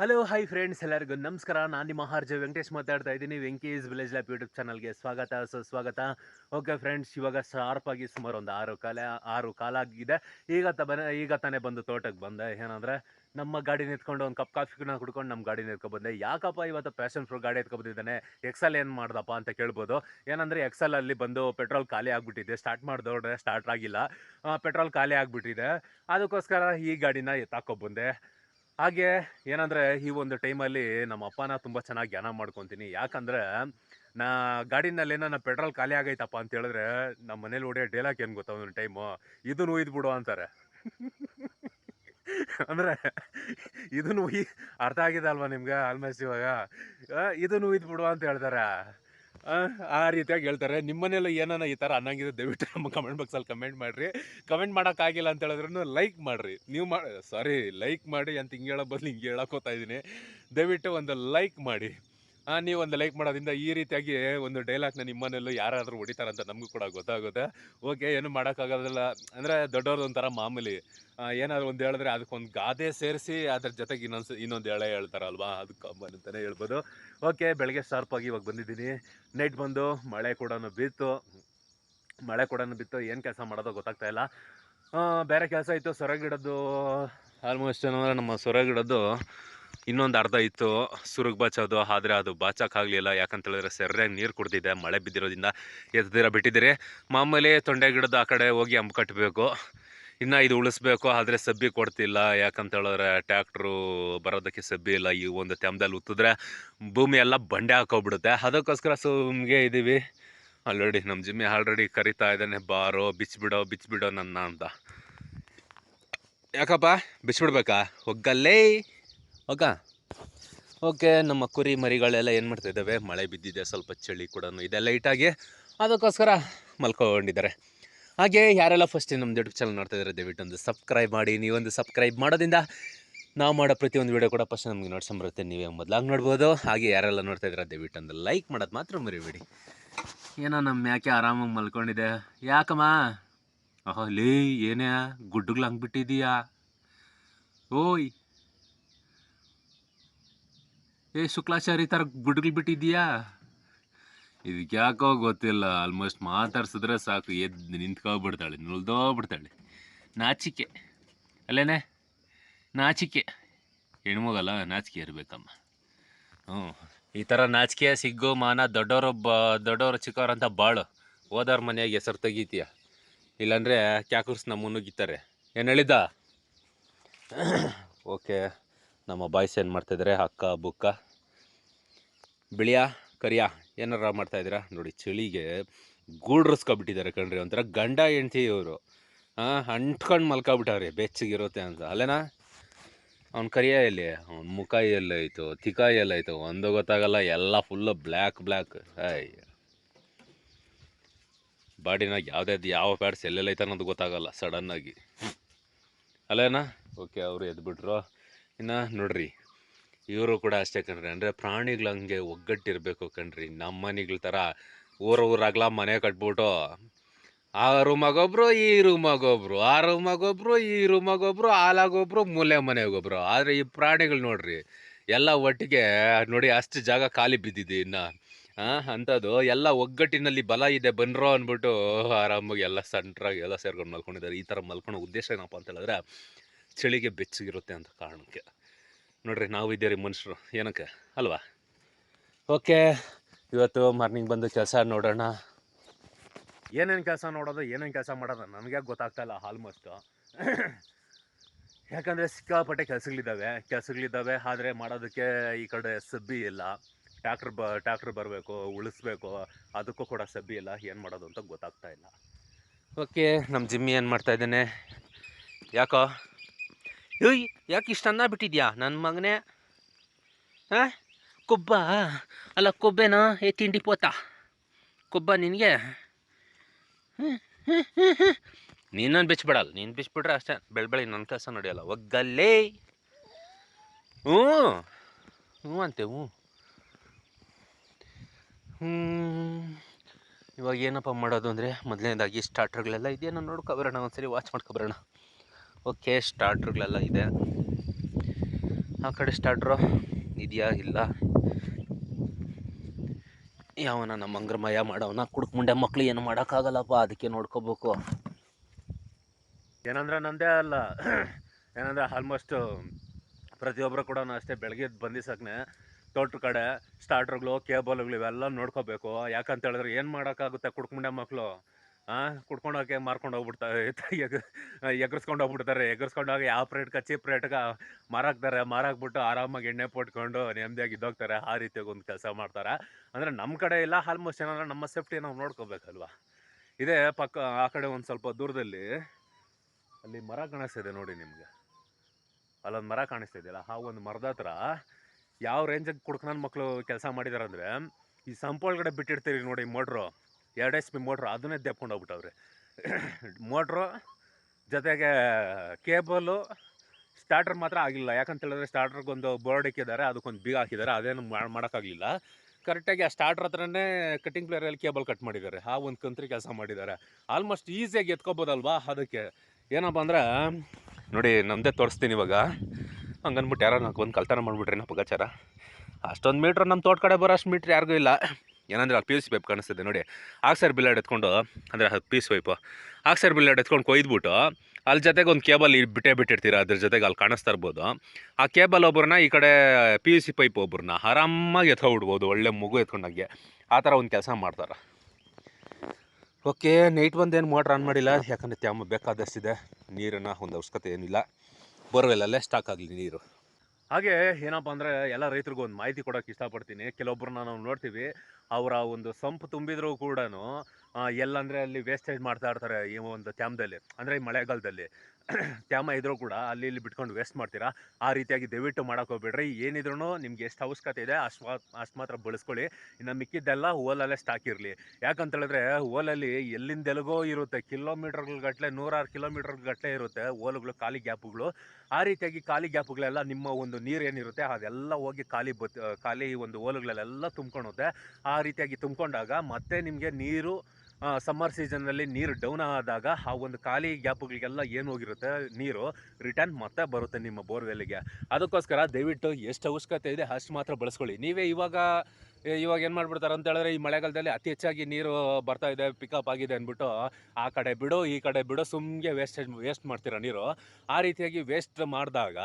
Hello hi friends ಎಲ್ಲರಿಗೂ ನಮಸ್ಕಾರ. ನಾನು ನಿಮ್ಮ ಹಾರ್ಜ ವೆಂಕಟೇಶ್ ಮಾತಾಡ್ತಾ ಇದ್ದೀನಿ. ವೆಂಕೀಸ್ ವಿಲೇಜ್ ಲ್ಯಾಪ್ ಯೂಟ್ಯೂಬ್ ಚಾನಲ್ಗೆ ಸ್ವಾಗತ. ಸುಸ್ವಾಗತ ಓಕೆ ಫ್ರೆಂಡ್ಸ್ ಇವಾಗ ಶಾರ್ಪ್ ಆಗಿ ಸುಮಾರು ಒಂದು ಆರು ಕಾಲ ಆರು ಕಾಲ ಆಗಿದೆ. ಈಗ ತ ಈಗ ತಾನೇ ಬಂದು ತೋಟಕ್ಕೆ ಬಂದೆ. ಏನಂದ್ರೆ, ನಮ್ಮ ಗಾಡಿ ನಿಂತ್ಕೊಂಡು ಒಂದು ಕಪ್ ಕಾಫಿನ ಕುಡ್ಕೊಂಡು ನಮ್ಮ ಗಾಡಿ ನಿಂತ್ಕೊ ಬಂದೆ. ಯಾಕಪ್ಪ ಇವತ್ತು ಪ್ಯಾಷನ್ ಫ್ರೂ ಗಾಡಿ ಎತ್ಕೊ ಬಂದಿದ್ದಾನೆ? ಎಕ್ಸಲ್ ಏನು ಮಾಡ್ದಪ್ಪ ಅಂತ ಕೇಳ್ಬೋದು. ಏನಂದ್ರೆ ಎಕ್ಸಲ್ ಅಲ್ಲಿ ಬಂದು ಪೆಟ್ರೋಲ್ ಖಾಲಿ ಆಗಿಬಿಟ್ಟಿದೆ. ಸ್ಟಾರ್ಟ್ ಮಾಡಿದವ್ರೆ ಸ್ಟಾರ್ಟ್ ಆಗಿಲ್ಲ. ಪೆಟ್ರೋಲ್ ಖಾಲಿ ಆಗಿಬಿಟ್ಟಿದೆ. ಅದಕ್ಕೋಸ್ಕರ ಈ ಗಾಡಿನ ಎತ್ತಾಕೊ ಬಂದೆ ಹಾಗೆ ಏನಂದ್ರೆ ಈ ಒಂದು ಟೈಮಲ್ಲಿ ನಮ್ಮ ಅಪ್ಪನ ತುಂಬ ಚೆನ್ನಾಗಿ ಧ್ಯಾನ ಮಾಡ್ಕೊತೀನಿ. ಯಾಕಂದ್ರೆ ನಾ ಗಾಡಿನಲ್ಲಿ ಏನೋ ಪೆಟ್ರೋಲ್ ಖಾಲಿ ಆಗೈತಪ್ಪ ಅಂತ ಹೇಳಿದ್ರೆ ನಮ್ಮ ಮನೇಲಿ ಹೊಡೆಯೋ ಡೇಲಾಕ್ ಏನು ಗೊತ್ತಾ ಒಂದು ಟೈಮು? ಇದನ್ನು ಒಯ್ದು ಬಿಡು ಅಂತಾರೆ. ಅಂದ್ರೆ ಇದನ್ನು ಅರ್ಥ ಆಗಿದೆ ಅಲ್ವಾ ನಿಮ್ಗೆ ಆಲ್ಮೋಸ್ಟ್ ಇವಾಗ? ಇದನ್ನು ಒಯ್ದು ಬಿಡು ಅಂತ ಹೇಳ್ತಾರೆ. ಆ, ರೀತಿಯಾಗಿ ಹೇಳ್ತಾರೆ. ನಿಮ್ಮನೆಲ್ಲ ಏನಾನ ಈ ಥರ ಅನ್ನಂಗಿದೆ ದಯವಿಟ್ಟು ನಮ್ಮ ಕಮೆಂಟ್ ಬಾಕ್ಸಲ್ಲಿ ಕಮೆಂಟ್ ಮಾಡಿರಿ. ಕಮೆಂಟ್ ಮಾಡೋಕ್ಕಾಗಿಲ್ಲ ಅಂತ ಹೇಳಿದ್ರೂ ಲೈಕ್ ಮಾಡಿರಿ. ನೀವು ಮಾಡಿ ಸಾರಿ ಲೈಕ್ ಮಾಡಿ ಅಂತ ಹಿಂಗೆ ಹೇಳೋ ಬದಲು ಹಿಂಗೆ ಹೇಳೋಕೋತಾ ಇದ್ದೀನಿ. ದಯವಿಟ್ಟು ಒಂದು ಲೈಕ್ ಮಾಡಿ. ಆ, ನೀವು ಒಂದು ಲೈಕ್ ಮಾಡೋದ್ರಿಂದ ಈ ರೀತಿಯಾಗಿ ಒಂದು ಡೈಲಾಗ್ನ ನಿಮ್ಮನೆಲ್ಲೂ ಯಾರಾದರೂ ಹೊಡಿತಾರಂತ ನಮಗೂ ಕೂಡ ಗೊತ್ತಾಗುತ್ತೆ. ಓಕೆ ಏನು ಮಾಡೋಕ್ಕಾಗೋದಿಲ್ಲ. ಅಂದರೆ ದೊಡ್ಡವ್ರದ್ದು ಒಂಥರ ಮಾಮೂಲಿ. ಏನಾದರೂ ಒಂದು ಹೇಳಿದ್ರೆ ಅದಕ್ಕೊಂದು ಗಾದೆ ಸೇರಿಸಿ ಅದ್ರ ಜೊತೆಗೆ ಇನ್ನೊಂದು ಇನ್ನೊಂದು ಎಳೆ ಹೇಳ್ತಾರಲ್ವಾ? ಅದು ಕಾಮನ್ ಅಂತಲೇ ಹೇಳ್ಬೋದು. ಓಕೆ ಬೆಳಗ್ಗೆ ಶಾರ್ಪಾಗಿ ಇವಾಗ ಬಂದಿದ್ದೀನಿ. ನೈಟ್ ಬಂದು ಮಳೆ ಕೂಡ ಬಿತ್ತು. ಮಳೆ ಕೂಡ ಬಿತ್ತು. ಏನು ಕೆಲಸ ಮಾಡೋದೋ ಗೊತ್ತಾಗ್ತಾ ಇಲ್ಲ. ಬೇರೆ ಕೆಲಸ ಇತ್ತು. ಸೊರಗಿಡೋದು ಆಲ್ಮೋಸ್ಟ್ ಏನಂದ್ರೆ ನಮ್ಮ ಸೊರಗಿಡೋದು ಇನ್ನೊಂದು ಅರ್ಧ ಇತ್ತು. ಸುರುಗ್ ಬಾಚೋದು ಆದರೆ ಅದು ಬಾಚಕ್ಕಾಗಲಿಲ್ಲ ಯಾಕಂತ ಹೇಳಿದ್ರೆ ಸೆರ್ಯಾಗಿ ನೀರು ಕುಡ್ದಿದೆ, ಮಳೆ ಬಿದ್ದಿರೋದ್ರಿಂದ ಎದ್ದಿರ ಬಿಟ್ಟಿದ್ದೀರಿ. ಮಾಮೂಲಿ ತೊಂಡೆ ಗಿಡದ ಆ ಕಡೆ ಹೋಗಿ ಅಂಬು ಕಟ್ಟಬೇಕು ಇನ್ನು ಇದು ಉಳಿಸ್ಬೇಕು, ಆದರೆ ಸಬ್ಬಿ ಕೊಡ್ತಿಲ್ಲ. ಯಾಕಂತ ಹೇಳಿದ್ರೆ ಟ್ಯಾಕ್ಟ್ರು ಬರೋದಕ್ಕೆ ಸಬ್ಬಿ ಇಲ್ಲ. ಈ ಒಂದು ತೆಮ್ದಲ್ಲಿ ಉತ್ತಿದ್ರೆ ಭೂಮಿ ಎಲ್ಲ ಬಂಡೆ ಹಾಕೋಗ್ಬಿಡುತ್ತೆ. ಅದಕ್ಕೋಸ್ಕರ ಸುಮ್ಗೆ ಇದ್ದೀವಿ ಆಲ್ರೆಡಿ ನಮ್ಮ ಜಿಮ್ಮಿ ಆಲ್ರೆಡಿ ಕರಿತಾ ಇದ್ದಾನೆ. ಬಾರೋ ಬಿಚ್ಚಿಬಿಡೋ ಬಿಚ್ಚಿಬಿಡೋ ನನ್ನ ಅಂತ. ಯಾಕಪ್ಪ ಬಿಚ್ಚಿಬಿಡ್ಬೇಕಾ ಒಗ್ಗಲ್ಲೇ. ಹೋಗ? ಓಕೆ, ನಮ್ಮ ಕುರಿ ಮರಿಗಳೆಲ್ಲ ಏನು ಮಾಡ್ತಾ ಇದ್ದಾವೆ ಮಳೆ ಬಿದ್ದಿದೆ, ಸ್ವಲ್ಪ ಚಳಿ ಕೂಡ ಇದೆ ಲೈಟಾಗಿ ಅದಕ್ಕೋಸ್ಕರ ಮಲ್ಕೊಂಡಿದ್ದಾರೆ. ಹಾಗೆ ಯಾರೆಲ್ಲ ಫಸ್ಟ್ ನಮ್ಮ ಯೂಟ್ಯೂಬ್ ಚಾನಲ್ ನೋಡ್ತಾ ಇದ್ದಾರೆ ದಯವಿಟ್ಟು ಒಂದು ಸಬ್ಸ್ಕ್ರೈಬ್ ಮಾಡಿ. ನೀವೊಂದು ಸಬ್ಸ್ಕ್ರೈಬ್ ಮಾಡೋದ್ರಿಂದ ನಾವು ಮಾಡೋ ಪ್ರತಿಯೊಂದು ವೀಡಿಯೋ ಕೂಡ ಫಸ್ಟ್ ನಮಗೆ ನೋಡ್ಸಂಬರುತ್ತೆ ನೀವೇ ಮೊದಲಾಗಿ ನೋಡ್ಬೋದು. ಹಾಗೆ ಯಾರೆಲ್ಲ ನೋಡ್ತಾ ಇದ್ದೀರಾ ದಯವಿಟ್ಟು ಒಂದು ಲೈಕ್ ಮಾಡೋದು ಮಾತ್ರ ಮರಿಬೇಡಿ. ಏನೋ ನಮ್ಮ ಯಾಕೆ ಆರಾಮಾಗಿ ಮಲ್ಕೊಂಡಿದೆ? ಯಾಕಮ್ಮ? ಓಹೋ ಲೇ, ಏನೇ ಗುಡ್ಡುಗಳು ಹಂಗ್ಬಿಟ್ಟಿದೀಯಾ ಓಯ್ ಏ, ಶುಕ್ಲಾಚಾರಿ ಥರ ಗುಡ್ಗಳು ಬಿಟ್ಟಿದ್ಯಾ ಇದಕ್ಕೆ ಯಾಕೋ ಗೊತ್ತಿಲ್ಲ ಆಲ್ಮೋಸ್ಟ್ ಮಾತಾಡ್ಸಿದ್ರೆ ಸಾಕು, ಎದ್ದು ನಿಂತ್ಕೊಬಿಡ್ತಾಳೆ ನುಲ್ದೋಗ್ಬಿಡ್ತಾಳೆ ನಾಚಿಕೆ. ಅಲ್ಲೇನೆ? ನಾಚಿಕೆ. ಹೆಣ್ಮಗಲ್ಲ, ನಾಚಿಕೆ ಇರಬೇಕಮ್ಮ. ಹ್ಞೂ ಈ ಥರ ನಾಚಿಕೆ, ಸಿಗ್ಗೋ, ಮಾನ ದೊಡ್ಡವರು ಬ ದೊಡ್ಡವರು ಚಿಕ್ಕವ್ರು ಅಂತ ಬಾಳು, ಹೋದವ್ರ ಮನೆಯಾಗ ಹೆಸರು ತೆಗಿತೀಯ. ಇಲ್ಲಾಂದರೆ ಕ್ಯಾಕುರ್ಸ್ ನಮ್ಮ ಮುನ್ನುಗ್ಗಿತಾರೆ. ಏನು ಹೇಳಿದ್ದ? ಓಕೆ ನಮ್ಮ ಬಾಯ್ಸ್ ಏನು ಮಾಡ್ತಾಯಿದ್ದಾರೆ ಅಕ್ಕ, ಬುಕ್ಕ. ಬಿಳಿಯ, ಕರಿಯ, ಏನಾರ ಮಾಡ್ತಾಯಿದ್ದೀರಾ ನೋಡಿ, ಚಳಿಗೆ ಗೂಡ್ರಸ್ಕೊಬಿಟ್ಟಿದ್ದಾರೆ ಕಣ್ರಿ, ಒಂಥರ ಗಂಡ ಹೆಂಡ್ತಿ ಇವರು. ಹಾಂ ಅಂಟ್ಕೊಂಡು ಮಲ್ಕೊಬಿಟ್ಟವ್ರಿ, ಬೆಚ್ಚಗಿರುತ್ತೆ ಅಂತ. ಅಲ್ಲೇನಾ? ಅವ್ನ ಕರಿಯ ಎಲ್ಲಿ? ಅವ್ನ ಮುಖ ಎಲ್ಲಾಯಿತು ತಿಕ ಎಲ್ಲಾಯಿತು ಒಂದು ಗೊತ್ತಾಗಲ್ಲ, ಎಲ್ಲ ಫುಲ್ಲು ಬ್ಲ್ಯಾಕ್ ಬ್ಲ್ಯಾಕ್ ಅಯ್ಯ ಬಾಡಿನ ಯಾವ್ದು ಯಾವ ಪ್ಯಾಡ್ಸ್ ಎಲ್ಲೆಲ್ಲೈತೆ ಅನ್ನೋದು ಗೊತ್ತಾಗಲ್ಲ ಸಡನ್ನಾಗಿ ಅಲ್ಲೇನಾ? ಓಕೆ, ಅವರು ಎದ್ಬಿಟ್ರು. ಇನ್ನು ನೋಡ್ರಿ, ಇವರು ಕೂಡ ಅಷ್ಟೇ ಕಣ್ರಿ. ಅಂದರೆ ಪ್ರಾಣಿಗಳು ಹಂಗೆ ಒಗ್ಗಟ್ಟಿರಬೇಕು ಕಣ್ರಿ. ನಮ್ಮ ಮನೆಗಳ ಥರ ಊರ ಊರಾಗ್ಲ ಮನೆ ಕಟ್ಬಿಟ್ಟು ಆ ರೂಮಾಗೊಬ್ರು ಈ ರೂಮಾಗೊಬ್ರು ಆ ರೂಮಾಗೊಬ್ರು ಈ ರೂಮಾಗೊಬ್ರು ಹಾಲಾಗೊಬ್ರು, ಮೂಲೆ ಮನೆಗೊಬ್ರು. ಆದರೆ ಈ ಪ್ರಾಣಿಗಳು ನೋಡ್ರಿ, ಎಲ್ಲ ಒಟ್ಟಿಗೆ ನೋಡಿ ಅಷ್ಟು ಜಾಗ ಖಾಲಿ ಬಿದ್ದಿದೆ ಇನ್ನು. ಹಾಂ ಅಂಥದ್ದು ಎಲ್ಲ ಒಗ್ಗಟ್ಟಿನಲ್ಲಿ ಬಲ ಇದೆ ಬನ್ರೋ ಅಂದ್ಬಿಟ್ಟು ಆರಾಮಾಗಿ ಎಲ್ಲ ಸೆಂಟ್ರಾಗಿ ಎಲ್ಲ ಸೇರ್ಕೊಂಡು ಮಲ್ಕೊಂಡಿದ್ದಾರೆ. ಈ ಥರ ಮಲ್ಕೊಳ್ಳೋ ಉದ್ದೇಶ ಏನಪ್ಪ ಅಂತ ಹೇಳಿದ್ರೆ ಚಳಿಗೆ ಬೆಚ್ಚಗಿರುತ್ತೆ ಅಂತ ಕಾರಣಕ್ಕೆ. ನೋಡ್ರಿ, ನಾವು ಇದ್ದೀರಿ ಮನುಷ್ಯರು ಏನಕ್ಕೆ? ಅಲ್ವಾ? ಓಕೆ, ಇವತ್ತು ಮಾರ್ನಿಂಗ್ ಬಂದು ಕೆಲಸ ನೋಡೋಣ. ಏನೇನು ಕೆಲಸ ನೋಡೋದು, ಏನೇನು ಕೆಲಸ ಮಾಡೋದು ನನಗೆ ಗೊತ್ತಾಗ್ತಾ ಇಲ್ಲ ಆಲ್ಮೋಸ್ಟು ಯಾಕಂದರೆ ಸಿಕ್ಕಾಪಟ್ಟೆ ಕೆಲಸಗಳಿದ್ದಾವೆ ಕೆಲಸಗಳಿದ್ದಾವೆ ಆದರೆ ಮಾಡೋದಕ್ಕೆ ಈ ಕಡೆ ಸಬ್ಬಿ ಇಲ್ಲ. ಟ್ಯಾಕ್ಟ್ರ್ ಬ, ಟ್ಯಾಕ್ಟ್ರ್ ಬರಬೇಕು, ಉಳಿಸ್ಬೇಕು, ಅದಕ್ಕೂ ಕೂಡ ಸಬ್ಬಿ ಇಲ್ಲ, ಏನು ಮಾಡೋದು ಅಂತ ಗೊತ್ತಾಗ್ತಾ ಇಲ್ಲ. ಓಕೆ ನಮ್ಮ ಜಿಮ್ಮಿ ಏನು ಮಾಡ್ತಾ ಇದ್ದಾನೆ? ಯಾಕೋ? ಏಯ್, ಯಾಕೆ ಇಷ್ಟು ಅನ್ನ ಬಿಟ್ಟಿದ್ಯಾ? ನನ್ನ ಮಗನೇ. ಹಾಂ? ಕೊಬ್ಬ? ಅಲ್ಲ, ಕೊಬ್ಬೆನಾ? ಏ, ತಿಂಡಿ ಪೋತ. ಕೊಬ್ಬ ನಿನಗೆ? ನೀನನ್ನು ಬಿಚ್ಬಿಡಲ್ಲ, ನೀನು ಬಿಚ್ಬಿಟ್ರೆ ಅಷ್ಟೇ. ಬೆಳಬೆಳಿ ನನ್ನ ಕೆಲಸ ನಡೆಯಲ್ಲ. ಒಗ್ಗಲ್ಲೇ. ಹ್ಞೂ. ಹ್ಞೂ ಅಂತೆ, ಹ್ಞೂ. ಹ್ಞೂ. ಇವಾಗ ಏನಪ್ಪ ಮಾಡೋದು ಅಂದರೆ, ಮೊದಲನೇದಾಗಿ ಸ್ಟಾರ್ಟರ್ಗಳೆಲ್ಲ ಇದೆಯೇನೋ ನೋಡ್ಕೊಬರೋಣ ಒಂದ್ಸರಿ ವಾಚ್ ಮಾಡ್ಕೊಬರೋಣ ಓಕೆ, ಸ್ಟಾರ್ಟ್ರುಗಳೆಲ್ಲ ಇದೆ. ಆ ಕಡೆ ಸ್ಟಾರ್ಟ್ರು ಇದೆಯಾ ಇಲ್ಲ? ಯಾವನ ನಮ್ಮ ಅಂಗ್ರಮಯ ಮಾಡವನ ಕುಡ್ಕ ಮುಂಡೆ ಮಕ್ಳು ಏನು ಮಾಡೋಕ್ಕಾಗಲ್ಲಪ್ಪ, ಅದಕ್ಕೆ ನೋಡ್ಕೋಬೇಕು. ಏನಂದ್ರೆ ನಂದೇ ಅಲ್ಲ. ಏನಂದ್ರೆ ಆಲ್ಮೋಸ್ಟ್ ಪ್ರತಿಯೊಬ್ಬರು ಕೂಡ ಅಷ್ಟೇ ಬೆಳಗ್ಗೆ ಬಂದಿಸಕ್ನೆ. ತೋಟದ ಕಡೆ, ಸ್ಟಾರ್ಟರ್ಗಳು, ಕೇಬಲ್ಗಳು ಇವೆಲ್ಲ ನೋಡ್ಕೋಬೇಕು. ಯಾಕಂತ ಹೇಳಿದ್ರೆ ಏನು ಮಾಡೋಕ್ಕಾಗುತ್ತೆ ಕುಡ್ಕೊಂಡೆ ಮಕ್ಕಳು ಹಾಂ ಕುಡ್ಕೊಂಡೋಕೆ ಮಾರ್ಕೊಂಡು ಹೋಗ್ಬಿಡ್ತಾರೆ ಎಗ್, ಎಗರ್ಸ್ಕೊಂಡು ಹೋಗ್ಬಿಡ್ತಾರೆ. ಎಗರ್ಸ್ಕೊಂಡು ಹೋಗಿ ಯಾವ ರೇಟ್ಗೆ ಚೀಪ್ ರೇಟ್ಗೆ ಮಾರಾಕ್ತಾರೆ ಮಾರಾಕ್ಬಿಟ್ಟು ಆರಾಮಾಗಿ ಎಣ್ಣೆ ಪಟ್ಕೊಂಡು ನೆಮ್ಮದಿಯಾಗಿ ಇದ್ದೋಗ್ತಾರೆ. ಆ ರೀತಿಯಾಗಿ ಒಂದು ಕೆಲಸ ಮಾಡ್ತಾರೆ. ಅಂದರೆ ನಮ್ಮ ಕಡೆ ಇಲ್ಲ ಆಲ್ಮೋಸ್ಟ್ ಏನಂದ್ರೆ ನಮ್ಮ ಸೇಫ್ಟಿ ನಾವು ನೋಡ್ಕೋಬೇಕಲ್ವಾ? ಇದೇ ಪಕ್ಕ, ಆ ಕಡೆ ಒಂದು ಸ್ವಲ್ಪ ದೂರದಲ್ಲಿ ಅಲ್ಲಿ ಮರ ಕಾಣಿಸ್ತಿದೆ ನೋಡಿ ನಿಮಗೆ. ಅಲ್ಲೊಂದು ಮರ ಕಾಣಿಸ್ತಿದೆಯಲ್ಲ ಆ ಒಂದು ಮರದ ಹತ್ರ ಯಾವ ರೇಂಜಿಗೆ ಕುಡ್ಕನ ಮಕ್ಕಳು ಕೆಲಸ ಮಾಡಿದಾರೆ ಅಂದರೆ ಈ ಸಂಪೊಳಗಡೆ ಬಿಟ್ಟಿರ್ತೀರಿ ನೋಡಿ ಮೋಟ್ರು. ಎರಡು ಎಚ್ ಪಿ ಮೋಟ್ರ್ ಅದನ್ನೇ ದೆಪ್ಕೊಂಡು ಹೋಗ್ಬಿಟ್ಟವ್ರೆ. ಮೋಟ್ರು ಜೊತೆಗೆ ಕೇಬಲು ಸ್ಟಾರ್ಟರ್ ಮಾತ್ರ ಆಗಿಲ್ಲ. ಯಾಕಂತ ಹೇಳಿದ್ರೆ ಸ್ಟಾರ್ಟರ್ಗೊಂದು ಬೋರ್ಡ್ ಇಕ್ಕಿದ್ದಾರೆ, ಅದಕ್ಕೊಂದು ಬೀಗ ಹಾಕಿದ್ದಾರೆ, ಅದೇನು ಮಾಡೋಕ್ಕಾಗಲಿಲ್ಲ. ಕರೆಕ್ಟಾಗಿ ಆ ಸ್ಟಾರ್ಟರ್ ಹತ್ರನೇ ಕಟಿಂಗ್ ಪ್ಲೇಯರಲ್ಲಿ ಕೇಬಲ್ ಕಟ್ ಮಾಡಿದ್ದಾರೆ. ಆ ಒಂದು ಕಂತ್ರಿ ಕೆಲಸ ಮಾಡಿದ್ದಾರೆ. ಆಲ್ಮೋಸ್ಟ್ ಈಸಿಯಾಗಿ ಎತ್ಕೋಬೋದಲ್ವಾ ಅದಕ್ಕೆ? ಏನಪ್ಪ ಅಂದ್ರೆ, ನೋಡಿ ನಮ್ಮದೇ ತೋರಿಸ್ತೀನಿ ಇವಾಗ. ಹಂಗನ್ಬಿಟ್ಟು ಯಾರೋ ನಾಲ್ಕು ಒಂದು ಕಲ್ತನ ಮಾಡಿಬಿಟ್ರಿ ನಾ ಪಗಾಚಾರ ಅಷ್ಟೊಂದು ಮೀಟ್ರ್ ನಮ್ಮ ತೋಟ ಕಡೆ ಬರೋ ಅಷ್ಟು ಮೀಟ್ರ್ ಯಾರಿಗೂ ಇಲ್ಲ. ಏನಂದ್ರೆ ಅಲ್ಲಿ ಪಿ ಯು ಸಿ ಪೈಪ್ ಕಾಣಿಸ್ತದೆ ನೋಡಿ. ಆಕ್ಸರ್ ಬಿಲ್ಲಾಡ್ ಎತ್ಕೊಂಡು, ಅಂದರೆ P V C pipe hacksaw blade ಎತ್ಕೊಂಡು ಕೊಯ್ದ್ಬಿಟ್ಟು ಅಲ್ಲಿ ಜೊತೆಗೆ ಒಂದು ಕೇಬಲ್ ಬಿಟ್ಟೇ ಬಿಟ್ಟಿರ್ತೀರ, ಅದ್ರ ಜೊತೆಗೆ ಅಲ್ಲಿ ಕಾಣಿಸ್ತಾ ಇರ್ಬೋದು. ಆ ಕೇಬಲ್ ಒಬ್ಬರನ್ನ ಈ ಕಡೆ ಪಿ ಯು ಸಿ ಪೈಪ್ ಒಬ್ಬರನ್ನ ಆರಾಮಾಗಿ ಎತ್ಕೊಬಿಡ್ಬೋದು ಒಳ್ಳೆ ಮಗು ಎತ್ಕೊಂಡಂಗೆ. ಆ ಥರ ಒಂದು ಕೆಲಸ ಮಾಡ್ತಾರೆ. ಓಕೆ ನೈಟ್ ಬಂದೇನು ಮೋಟ್ರ್ ಆನ್ ಮಾಡಿಲ್ಲ? ಯಾಕಂದರೆ ತ್ಯಾಮ ಬೇಕಾದಷ್ಟಿದೆ. ನೀರನ್ನು, ಒಂದು ಅವಶ್ಯಕತೆ ಏನಿಲ್ಲ. ಬೋರ್ವೆಲ್ಲಲ್ಲೇ ಸ್ಟಾಕ್ ಆಗಲಿ ನೀರು. ಹಾಗೆ ಏನಪ್ಪ ಅಂದರೆ ಎಲ್ಲ ರೈತರಿಗೂ ಒಂದು ಮಾಹಿತಿ ಕೊಡೋಕೆ ಇಷ್ಟಪಡ್ತೀನಿ. ಕೆಲವೊಬ್ಬರನ್ನ ನಾವು ನೋಡ್ತೀವಿ. ಅವರ ಒಂದು ಸಂಪು ತುಂಬಿದ್ರೂ ಕೂಡ ಎಲ್ಲಂದರೆ ಅಲ್ಲಿ ವೇಸ್ಟೇಜ್ ಮಾಡ್ತಾ ಇರ್ತಾರೆ ಈ ಒಂದು ತ್ಯಾಮದಲ್ಲಿ, ಅಂದರೆ ಈ ಮಳೆಗಾಲದಲ್ಲಿ. ತ್ಯಾಮ ಇದ್ರೂ ಕೂಡ ಅಲ್ಲಿ ಇಲ್ಲಿ ಬಿಟ್ಕೊಂಡು ವೇಸ್ಟ್ ಮಾಡ್ತೀರಾ? ಆ ರೀತಿಯಾಗಿ ದಯವಿಟ್ಟು ಮಾಡೋಕೆ ಹೋಗ್ಬೇಡ್ರಿ. ಏನಿದ್ರು ನಿಮ್ಗೆ ಎಷ್ಟು ಅವಶ್ಯಕತೆ ಇದೆ ಅಷ್ಟು ಅಷ್ಟು ಮಾತ್ರ ಬಳಸ್ಕೊಳ್ಳಿ. ಇನ್ನು ಮಿಕ್ಕಿದ್ದೆಲ್ಲ ಹೋಲಲ್ಲೇ ಸ್ಟಾಕ್ ಇರಲಿ. ಯಾಕಂತ ಹೇಳಿದ್ರೆ ಓಲಲ್ಲಿ ಎಲ್ಲಿಂದೆಲ್ಗೋ ಇರುತ್ತೆ ಕಿಲೋಮೀಟರ್ ಗಟ್ಟಲೆ ನೂರಾರು ಕಿಲೋಮೀಟರ್ ಗಟ್ಟಲೆ ಇರುತ್ತೆ ಹೋಲುಗಳು ಖಾಲಿ ಗ್ಯಾಪುಗಳು. ಆ ರೀತಿಯಾಗಿ ಖಾಲಿ ಗ್ಯಾಪುಗಳೆಲ್ಲ ನಿಮ್ಮ ಒಂದು ನೀರು ಏನಿರುತ್ತೆ ಅದೆಲ್ಲ ಹೋಗಿ ಖಾಲಿ ಬತ್, ಖಾಲಿ ಒಂದು ಓಲುಗಳಲ್ಲೆಲ್ಲ ತುಂಬ್ಕೊಳುತ್ತೆ ಆ ರೀತಿಯಾಗಿ ತುಂಬ್ಕೊಂಡಾಗ ಮತ್ತೆ ನಿಮಗೆ ನೀರು ಸಮ್ಮರ್ ಸೀಸನ್ನಲ್ಲಿ ನೀರು ಡೌನ್ ಆದಾಗ ಆ ಒಂದು ಖಾಲಿ ಗ್ಯಾಪ್ಗಳಿಗೆಲ್ಲ ಏನು ಹೋಗಿರುತ್ತೆ? ನೀರು ರಿಟರ್ನ್ ಮತ್ತೆ ಬರುತ್ತೆ ನಿಮ್ಮ ಬೋರ್ವೆಲ್ಗೆ. ಅದಕ್ಕೋಸ್ಕರ ದಯವಿಟ್ಟು ಎಷ್ಟು ಅವಶ್ಯಕತೆ ಇದೆ ಅಷ್ಟು ಮಾತ್ರ ಬಳಸ್ಕೊಳ್ಳಿ. ನೀವೇ ಇವಾಗ ಇವಾಗ ಏನು ಮಾಡ್ಬಿಡ್ತಾರೆ ಅಂತ ಹೇಳಿದ್ರೆ ಈ ಮಳೆಗಾಲದಲ್ಲಿ ಅತಿ ಹೆಚ್ಚಾಗಿ ನೀರು ಬರ್ತಾ ಇದೆ ಪಿಕಪ್ ಆಗಿದೆ ಅಂದ್ಬಿಟ್ಟು, ಆ ಕಡೆ ಬಿಡು, ಈ ಕಡೆ ಬಿಡು ಸುಮ್ಮನೆ ವೇಸ್ಟೇಜ್ ವೇಸ್ಟ್ ಮಾಡ್ತೀರಾ ನೀರು? ಆ ರೀತಿಯಾಗಿ ವೇಸ್ಟ್ ಮಾಡಿದಾಗ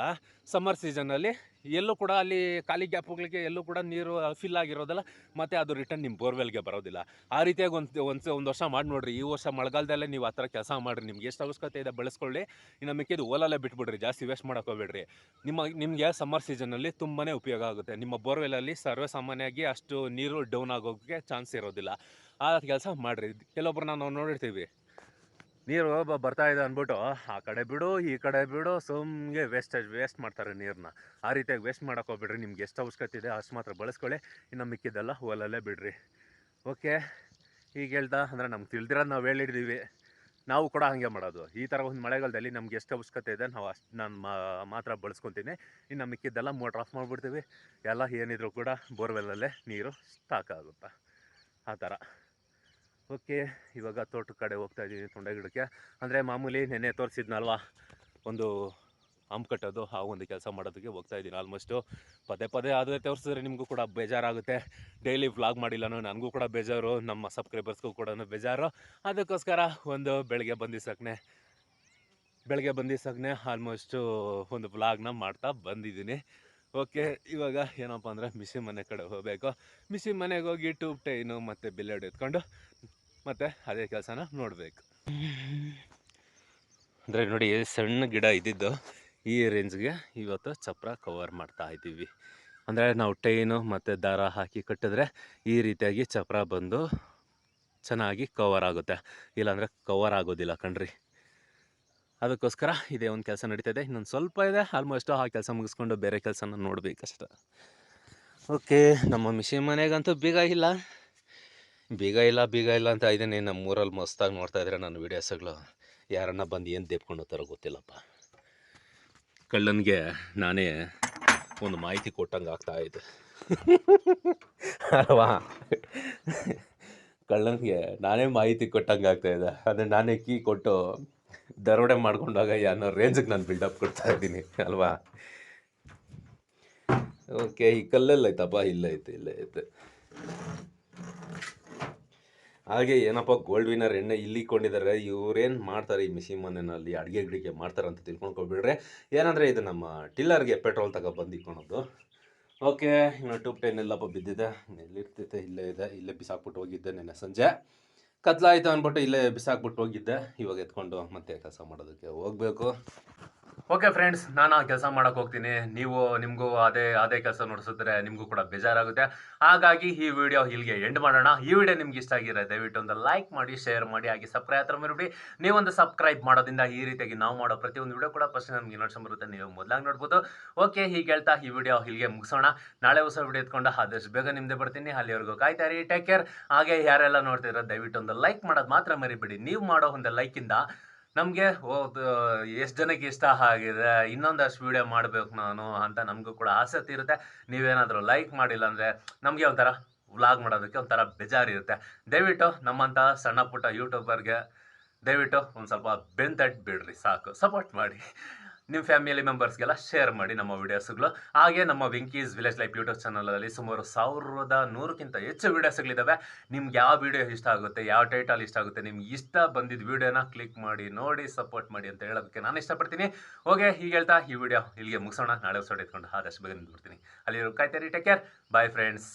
ಸಮ್ಮರ್ ಸೀಸನ್ನಲ್ಲಿ ಎಲ್ಲೂ ಕೂಡ ಅಲ್ಲಿ ಖಾಲಿ ಗ್ಯಾಪ್ಗಳಿಗೆ ಎಲ್ಲೂ ಕೂಡ ನೀರು ಫಿಲ್ ಆಗಿರೋದಿಲ್ಲ, ಮತ್ತು ಅದು ರಿಟರ್ನ್ ನಿಮ್ಮ ಬೋರ್ವೆಲ್ಗೆ ಬರೋದಿಲ್ಲ. ಆ ರೀತಿಯಾಗಿ ಒಂದು ಒಂದು ಒಂದು ವರ್ಷ ಮಾಡಿ ನೋಡಿರಿ ಈ ವರ್ಷ ಮಳೆಗಾಲದಲ್ಲೇ ನೀವು ಆ ಥರ ಕೆಲಸ ಮಾಡಿರಿ. ನಿಮ್ಗೆ ಎಷ್ಟು ಅವಶ್ಯಕತೆ ಇದೆ ಬೆಳೆಸ್ಕೊಳ್ಳಿ. ಇನ್ನು ಮಿಕ್ಕಿದ್ದು ಓಲಲ್ಲೇ ಬಿಟ್ಬಿಡ್ರಿ, ಜಾಸ್ತಿ ವೇಸ್ಟ್ ಮಾಡೋಕೆ ಹೋಗ್ಬೇಡ್ರಿ. ನಿಮ್ಮ, ನಿಮಗೆ ಸಮ್ಮರ್ ಸೀಸನಲ್ಲಿ ತುಂಬಾ ಉಪಯೋಗ ಆಗುತ್ತೆ. ನಿಮ್ಮ ಬೋರ್ವೆಲಲ್ಲಿ ಸರ್ವೇ ಸಾಮಾನ್ಯವಾಗಿ ಅಷ್ಟು ನೀರು ಡೌನ್ ಆಗೋಕ್ಕೆ ಚಾನ್ಸ್ ಇರೋದಿಲ್ಲ. ಆ ಕೆಲಸ ಮಾಡಿರಿ. ಕೆಲವೊಬ್ರು ನಾವು ನೋಡಿರ್ತೀವಿ. ನೀರು ಬರ್ತಾ ಇದೆ ಅಂದ್ಬಿಟ್ಟು, ಆ ಕಡೆ ಬಿಡು, ಈ ಕಡೆ ಬಿಡು ಸುಮ್ಗೆ ವೇಸ್ಟೇಜ್ ವೇಸ್ಟ್ ಮಾಡ್ತಾರೆ ನೀರನ್ನ ಆ ರೀತಿಯಾಗಿ ವೇಸ್ಟ್ ಮಾಡೋಕೆ ಹೋಗ್ಬಿಡ್ರಿ, ನಿಮ್ಗೆ ಎಷ್ಟು ಅವಶ್ಯಕತೆ ಇದೆ ಅಷ್ಟು ಮಾತ್ರ ಬಳಸ್ಕೊಳ್ಳಿ. ಇನ್ನು ಮಿಕ್ಕಿದ್ದೆಲ್ಲ ಹೊಲಲ್ಲೇ ಬಿಡ್ರಿ. ಓಕೆ ಈಗ ಹೇಳ್ತಾ, ಅಂದರೆ ನಮ್ಗೆ ತಿಳಿದಿರೋದು ನಾವು ಹೇಳಿದ್ದೀವಿ ನಾವು ಕೂಡ ಹಾಗೆ ಮಾಡೋದು. ಈ ಥರ ಒಂದು ಮಳೆಗಾಲದಲ್ಲಿ ನಮ್ಗೆ ಎಷ್ಟು ಅವಶ್ಯಕತೆ ಇದೆ, ನಾವು ಅಷ್ಟು, ನಾನು ಮಾತ್ರ ಬಳಸ್ಕೊತೀನಿ. ಇನ್ನು ಮಿಕ್ಕಿದ್ದೆಲ್ಲ ಮೋಟ್ರ್ ಆಫ್ ಮಾಡಿಬಿಡ್ತೀವಿ. ಎಲ್ಲ ಏನಿದ್ರು ಕೂಡ ಬೋರ್ವೆಲ್ಲಲ್ಲೇ ನೀರು ಸ್ಟಾಕ್ ಆಗುತ್ತೆ. ಆ ಥರ ಓಕೆ, ಇವಾಗ ತೋಟದ ಕಡೆ ಹೋಗ್ತಾ ಇದ್ದೀನಿ ತೊಂಡೆ ಗಿಡಕ್ಕೆ ಅಂದರೆ ಮಾಮೂಲಿ ನೆನ್ನೆ ತೋರಿಸಿದ್ನಲ್ವ, ಒಂದು ಹಂಪ್ ಕಟ್ಟೋದು, ಆ ಒಂದು ಕೆಲಸ ಮಾಡೋದಕ್ಕೆ ಹೋಗ್ತಾ ಇದ್ದೀನಿ ಆಲ್ಮೋಸ್ಟು ಪದೇ ಪದೇ ಅದೇ ತೋರಿಸಿದ್ರೆ ನಿಮಗೂ ಕೂಡ ಬೇಜಾರಾಗುತ್ತೆ. ಡೈಲಿ ವ್ಲಾಗ್ ಮಾಡಿಲ್ಲ ನನಗೂ ಕೂಡ ಬೇಜಾರು, ನಮ್ಮ ಸಬ್ಸ್ಕ್ರೈಬರ್ಸ್ಗೂ ಕೂಡ ಬೇಜಾರು. ಅದಕ್ಕೋಸ್ಕರ ಒಂದು ಬೆಳಗ್ಗೆ ಬಂದಿಸಕ್ನೆ ಬೆಳಗ್ಗೆ ಬಂದಿಸಕ್ನೆ ಆಲ್ಮೋಸ್ಟು ಒಂದು ವ್ಲಾಗ್ನ ಮಾಡ್ತಾ ಬಂದಿದ್ದೀನಿ. ಓಕೆ, ಇವಾಗ ಏನಪ್ಪ ಅಂದರೆ ಮಿಸಿ ಮನೆ ಕಡೆ ಹೋಗಬೇಕು. ಮಿಸಿ ಮನೆಗೆ ಹೋಗಿ ಟ್ಯೂಬ್ ಟೈನು ಮತ್ತು ಬಿಲ್ಲೆಡ್ ಎತ್ಕೊಂಡು ಮತ್ತು ಅದೇ ಕೆಲಸನ ನೋಡಬೇಕು. ಅಂದರೆ ನೋಡಿ, ಸಣ್ಣ ಗಿಡ ಇದ್ದಿದ್ದು ಈ ರೇಂಜ್ಗೆ ಇವತ್ತು ಚಪ್ರ ಕವರ್ ಮಾಡ್ತಾ ಇದ್ದೀವಿ. ಅಂದರೆ ನಾವು ಟೈನು ಮತ್ತು ದಾರ ಹಾಕಿ ಕಟ್ಟಿದ್ರೆ ಈ ರೀತಿಯಾಗಿ ಚಪ್ರ ಬಂದು ಚೆನ್ನಾಗಿ ಕವರ್ ಆಗುತ್ತೆ. ಇಲ್ಲಾಂದರೆ ಕವರ್ ಆಗೋದಿಲ್ಲ ಕಣ್ರಿ. ಅದಕ್ಕೋಸ್ಕರ ಇದೇ ಒಂದು ಕೆಲಸ ನಡೀತಾ ಇದೆ ಇನ್ನೊಂದು ಸ್ವಲ್ಪ ಇದೆ. ಆಲ್ಮೋಸ್ಟು ಆ ಕೆಲಸ ಮುಗಿಸ್ಕೊಂಡು ಬೇರೆ ಕೆಲಸನ ನೋಡಬೇಕಷ್ಟೆ. ಓಕೆ, ನಮ್ಮ ಮಿಷಿನ್ ಮನೆಗಂತೂ ಬೀಗ ಇಲ್ಲ. ಬೀಗ ಇಲ್ಲ ಬೀಗ ಇಲ್ಲ ಅಂತ ಇದ್ದೀನಿ ನಮ್ಮ ಊರಲ್ಲಿ ಮಸ್ತಾಗಿ ನೋಡ್ತಾ ಇದ್ರೆ ನನ್ನ ವೀಡಿಯೋಸ್ಗಳು. ಯಾರನ್ನ ಬಂದು ಏನು ದೇಪ್ಕೊಂಡು ಹೋಗ್ತಾರೋ ಗೊತ್ತಿಲ್ಲಪ್ಪ. ಕಳ್ಳನಿಗೆ ನಾನೇ ಒಂದು ಮಾಹಿತಿ ಕೊಟ್ಟಂಗೆ ಆಗ್ತಾ ಇದೆ. ಅಲ್ವಾ? ಕಳ್ಳನಿಗೆ ನಾನೇ ಮಾಹಿತಿ ಕೊಟ್ಟಂಗೆ ಆಗ್ತಾ ಇದೆ. ಅಂದರೆ ನಾನೇ ಕೀ ಕೊಟ್ಟು ದರೋಡೆ ಮಾಡ್ಕೊಂಡಾಗ ಅನ್ನೋ ರೇಂಜಿಗೆ ನಾನು ಬಿಲ್ಡಪ್ ಕೊಡ್ತಾ ಇದ್ದೀನಿ, ಅಲ್ವಾ? ಓಕೆ ಈ ಕಲ್ಲೆಲ್ಲ ಐತಪ್ಪ ಇಲ್ಲೇ ಐತೆ ಹಾಗೆ ಏನಪ್ಪ ಗೋಲ್ಡ್ ವಿನರ್ ಎಣ್ಣೆ ಇಲ್ಲಿ ಇಕ್ಕೊಂಡಿದ್ದಾರೆ ಇವ್ರೇನು ಮಾಡ್ತಾರೆ ಈ ಮಿಷಿನ್ ಮನೆಯಲ್ಲಿ? ಅಡುಗೆ ಗಿಡಿಗೆ ಮಾಡ್ತಾರೆ ಅಂತ ತಿಳ್ಕೊಂಡ್ಕೊಬಿಡ್ರೆ ಏನಂದರೆ ಇದು ನಮ್ಮ ಟಿಲ್ಲರ್ಗೆ ಪೆಟ್ರೋಲ್ ತಗೊಬಂದು ಇಟ್ಕೊಳೋದು. ಓಕೆ ಇನ್ನು ಟ್ಯೂಬ್ ಟೆನ್ ಎಲ್ಲಪ್ಪ ಬಿದ್ದಿದೆ. ಎಲ್ಲಿರ್ತೈತೆ ಇಲ್ಲೇ ಇದೆ. ಇಲ್ಲೇ ಬಿಸಾಕ್ಬಿಟ್ಟು ಹೋಗಿದ್ದೆ ನಿನ್ನೆ ಸಂಜೆ. ಕತ್ಲಾಯ್ತು ಅಂದ್ಬಿಟ್ಟು ಇಲ್ಲೇ ಬಿಸಾಕ್ಬಿಟ್ಟು ಹೋಗಿದ್ದೆ. ಇವಾಗ ಎತ್ಕೊಂಡು ಮತ್ತೆ ಕೆಲಸ ಮಾಡೋದಕ್ಕೆ ಹೋಗಬೇಕು. ಓಕೆ ಫ್ರೆಂಡ್ಸ್ ನಾನು ಕೆಲಸ ಮಾಡೋಕೆ ಹೋಗ್ತೀನಿ. ನೀವು, ನಿಮಗೂ ಅದೇ ಅದೇ ಕೆಲಸ ನೋಡಿಸಿದ್ರೆ ನಿಮಗೂ ಕೂಡ ಬೇಜಾರಾಗುತ್ತೆ. ಹಾಗಾಗಿ ಈ ವಿಡಿಯೋ ಇಲ್ಲಿಗೆ ಎಂಡ್ ಮಾಡೋಣ. ಈ ವಿಡಿಯೋ ನಿಮ್ಗೆ ಇಷ್ಟ ಆಗಿರೋ ದಯವಿಟ್ಟು ಒಂದು ಲೈಕ್ ಮಾಡಿ ಶೇರ್ ಮಾಡಿ, ಹಾಗೆ ಸಬ್ಸ್ಕ್ರೈಬ್ ಹತ್ರ ಮರಿಬಿಡಿ. ನೀವೊಂದು ಸಬ್ಸ್ಕ್ರೈಬ್ ಮಾಡೋದ್ರಿಂದ ಈ ರೀತಿಯಾಗಿ ನಾವು ಮಾಡೋ ಪ್ರತಿಯೊಂದು ವಿಡಿಯೋ ಕೂಡ ಫಸ್ಟ್ ನಮಗೆ ನೋಡ್ಸೋ ಬರುತ್ತೆ. ನೀವು ಮೊದಲಾಗಿ ನೋಡ್ಬೋದು. ಓಕೆ ಹೀಗೆ ಹೇಳ್ತಾ ಈ ವಿಡಿಯೋ ಇಲ್ಲಿಗೆ ಮುಗಿಸೋಣ. ನಾಳೆ ಹೊಸ ವಿಡಿಯೋ ಎತ್ಕೊಂಡು ಆದಷ್ಟು ಬೇಗ ನಿಮ್ಮದೇ ಬರ್ತೀನಿ. ಅಲ್ಲಿವರೆಗೂ ಕಾಯ್ತಾ ಇರಿ ಟೇಕ್ ಕೇರ್ ಹಾಗೆ ಯಾರೆಲ್ಲ ನೋಡ್ತಿದ್ರೆ ದಯವಿಟ್ಟು ಒಂದು ಲೈಕ್ ಮಾಡೋದು ಮಾತ್ರ ಮರಿಬೇಡಿ. ನೀವು ಮಾಡೋ ಒಂದು ಲೈಕಿಂದ ನಮಗೆ ಎಷ್ಟು ಜನಕ್ಕೆ ಇಷ್ಟ ಆಗಿದೆ, ಇನ್ನೊಂದಷ್ಟು ವಿಡಿಯೋ ಮಾಡಬೇಕು ನಾನು ಅಂತ ನಮಗೂ ಕೂಡ ಆಸಕ್ತಿ ಇರುತ್ತೆ. ನೀವೇನಾದರೂ ಲೈಕ್ ಮಾಡಿಲ್ಲ ಅಂದರೆ ನಮಗೆ ಒಂಥರ ವ್ಲಾಗ್ ಮಾಡೋದಕ್ಕೆ ಒಂಥರ ಬೇಜಾರಿರುತ್ತೆ. ದಯವಿಟ್ಟು ನಮ್ಮಂಥ ಸಣ್ಣ ಪುಟ್ಟ ಯೂಟ್ಯೂಬರ್ಗೆ ದಯವಿಟ್ಟು ಒಂದು ಸ್ವಲ್ಪ ಬೆಂತಟ್ ಬಿಡ್ರಿ, ಸಾಕು. ಸಪೋರ್ಟ್ ಮಾಡಿ. ನಿಮ್ಮ ಫ್ಯಾಮಿಲಿ ಮೆಂಬರ್ಸ್ಗೆಲ್ಲ ಶೇರ್ ಮಾಡಿ ನಮ್ಮ ವಿಡಿಯೋಸ್ಗಳು. ಹಾಗೆ ನಮ್ಮ ವೆಂಕೀಸ್ ವಿಲೇಜ್ ಲೈಫ್ ಯೂಟ್ಯೂಬ್ ಚಾನಲಲ್ಲಿ ಸುಮಾರು ಸಾವಿರದ ನೂರಕ್ಕಿಂತ ಹೆಚ್ಚು ವಿಡಿಯೋಸ್ಗಳಿದ್ದಾವೆ ನಿಮ್ಗೆ ಯಾವ ವಿಡಿಯೋ ಇಷ್ಟ ಆಗುತ್ತೆ, ಯಾವ ಟೈಟಲ್ ಇಷ್ಟ ಆಗುತ್ತೆ, ನಿಮ್ಗೆ ಇಷ್ಟ ಬಂದಿದ್ದ ವಿಡಿಯೋನ ಕ್ಲಿಕ್ ಮಾಡಿ, ನೋಡಿ ಸಪೋರ್ಟ್ ಮಾಡಿ ಅಂತ ಹೇಳೋದಕ್ಕೆ ನಾನು ಇಷ್ಟಪಡ್ತೀನಿ. ಓಕೆ, ಹೀಗೆ ಹೇಳ್ತಾ ಈ ವಿಡಿಯೋ ಇಲ್ಲಿಗೆ ಮುಗಿಸೋಣ. ನಾಳೆ ಹೊಸ ಇಟ್ಕೊಂಡು ಆದಷ್ಟು ಬೇಗ ನಿಂತ್ಬಿಡ್ತೀನಿ. ಅಲ್ಲಿ ಕಾಯ್ತೀರಿ ಟೇಕ್ ಕೇರ್ ಬಾಯ್ ಫ್ರೆಂಡ್ಸ್